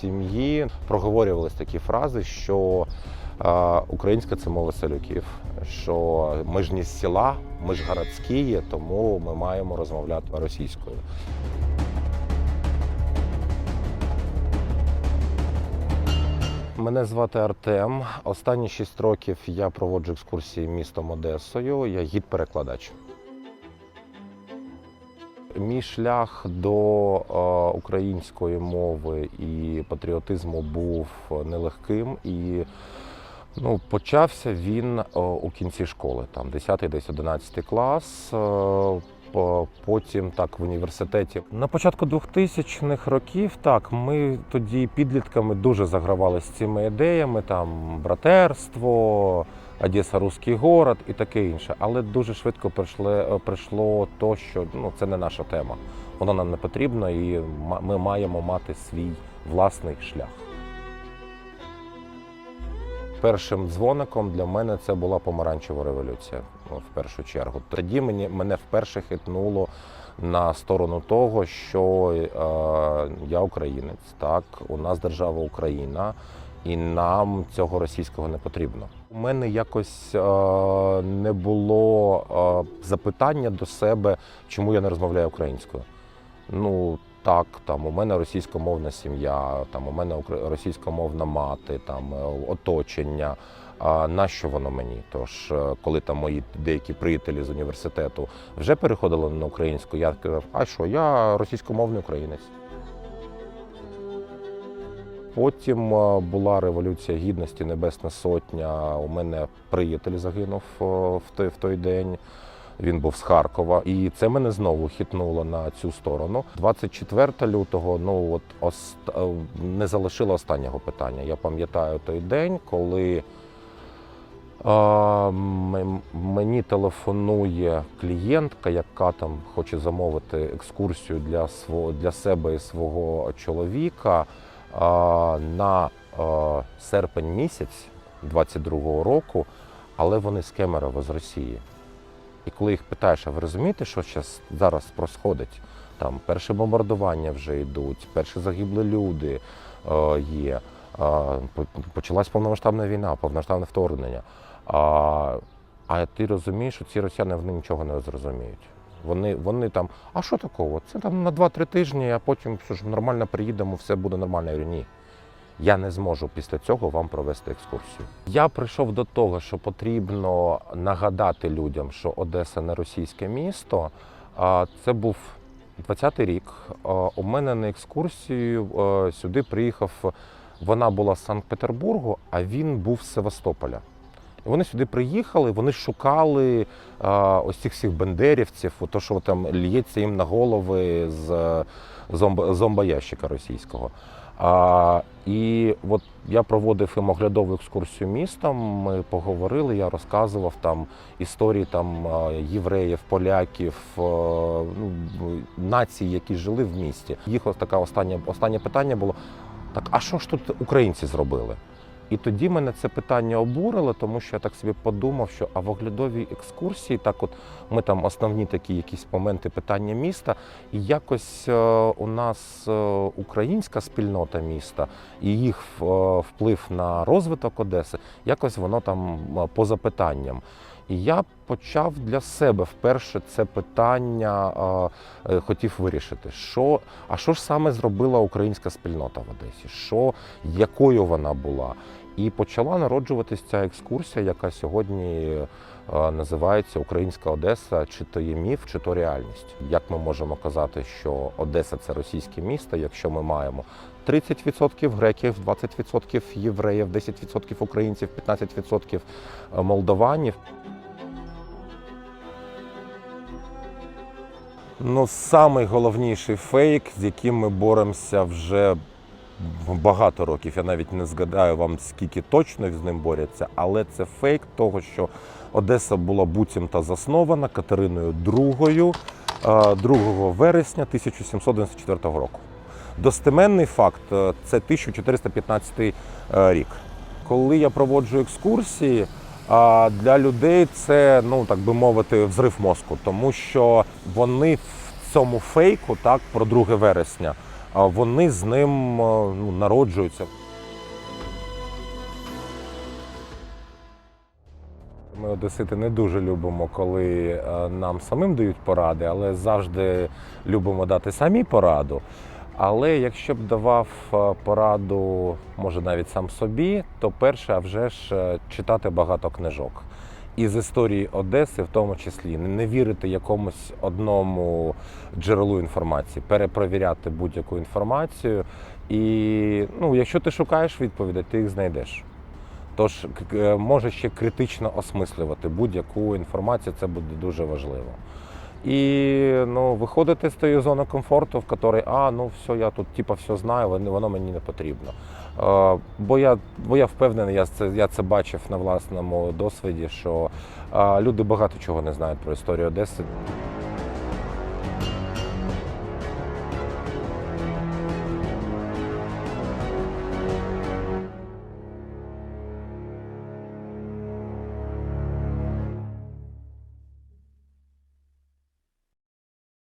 сім'ї проговорювались такі фрази, що е, українська це мова селюків, що ми ж не з села, ми ж городські, тому ми маємо розмовляти російською. Мене звати Артем. Останні шість років я проводжу екскурсії містом Одесою. Я гід-перекладач. Мій шлях до е, української мови і патріотизму був нелегким і ну, почався він е, у кінці школи, там 10 десь 11 клас. Е, Потім так в університеті. На початку 2000-х років так ми тоді підлітками дуже загравали з цими ідеями, там братерство, Одеса, Руський город і таке інше. Але дуже швидко прийшло, прийшло то, що ну, це не наша тема. Воно нам не потрібно, і ми маємо мати свій власний шлях. Першим дзвоником для мене це була помаранчева революція ну, в першу чергу. Тоді мені, мене вперше хитнуло на сторону того, що е, я українець, так, у нас держава Україна, і нам цього російського не потрібно. У мене якось е, не було е, запитання до себе, чому я не розмовляю українською. Ну так, там у мене російськомовна сім'я, там у мене російськомовна мати, там е, оточення. А нащо воно мені? Тож, е, коли там мої деякі приятелі з університету вже переходили на українську, я казав, а що, я російськомовний українець. Потім е, була революція гідності, Небесна Сотня. У мене приятель загинув е, в той, день. Він був з Харкова, і це мене знову хитнуло на цю сторону. 24 лютого, ну от ост... е, не залишило останнього питання. Я пам'ятаю той день, коли е, мені телефонує клієнтка, яка там хоче замовити екскурсію для свого для себе і свого чоловіка на серпень місяць 22-го року, але вони з Кемерово з Росії. І коли їх питаєш, а ви розумієте, що зараз, происходить? Там перші бомбардування вже йдуть, перші загибли люди е, є. Почалась повномасштабна війна, повномасштабне вторгнення. А, а ти розумієш, що ці росіяни вони нічого не зрозуміють. Вони, вони там, а що такого? Це там на 2-3 тижні, а потім все ж нормально приїдемо, все буде нормально. Я говорю, ні. Я не зможу після цього вам провести екскурсію. Я прийшов до того, що потрібно нагадати людям, що Одеса не російське місто. Це був 20-й рік. У мене на екскурсію е, сюди приїхав. Вона була з Санкт-Петербургу, а він був з Севастополя. Вони сюди приїхали, вони шукали а, ось цих всіх бендерівців, то, що там лється їм на голови з зомб- зомбоящика російського. А, і от я проводив їм оглядову екскурсію містом. Ми поговорили, я розказував там історії там євреїв, поляків, а, ну, націй, які жили в місті. Їх ось таке останнє, останнє питання було: так, а що ж тут українці зробили? І тоді мене це питання обурило, тому що я так собі подумав, що а в оглядовій екскурсії, так от ми там основні такі якісь моменти питання міста, і якось е, у нас е, українська спільнота міста і їх е, вплив на розвиток Одеси, якось воно там поза питанням. І я почав для себе вперше це питання е, е, хотів вирішити. Що, а що ж саме зробила українська спільнота в Одесі? Що, якою вона була? І почала народжуватись ця екскурсія, яка сьогодні е, називається Українська Одеса, чи то є міф, чи то реальність. Як ми можемо казати, що Одеса це російське місто, якщо ми маємо 30% греків, 20% євреїв, 10% українців, 15% молдованів. Ну, самий головніший фейк, з яким ми боремося вже багато років. Я навіть не згадаю вам, скільки точно з ним борються, але це фейк того, що Одеса була буцімто заснована Катериною II е, 2 вересня 1794 року. Достеменний факт е, це 1415 е, рік. Коли я проводжу екскурсії, а для людей це, ну так би мовити, взрив мозку, тому що вони в цьому фейку, так, про 2 вересня, вони з ним е, ну, народжуються. Ми одесити не дуже любимо, коли е, нам самим дають поради, але завжди любимо дати самі пораду. Але якщо б давав е, пораду, може навіть сам собі, то перше, а вже ж е, читати багато книжок. І з історії Одеси, в тому числі, не- вірити якомусь одному джерелу інформації, перепровіряти будь-яку інформацію. І ну, якщо ти шукаєш відповідей, ти їх знайдеш. Тож к- може ще критично осмислювати будь-яку інформацію, це буде дуже важливо. І ну, виходити з тієї зони комфорту, в якій, а, ну все, я тут типа все знаю, воно мені не потрібно. Е, бо, я, бо я впевнений, я це, я це бачив на власному досвіді, що е, люди багато чого не знають про історію Одеси.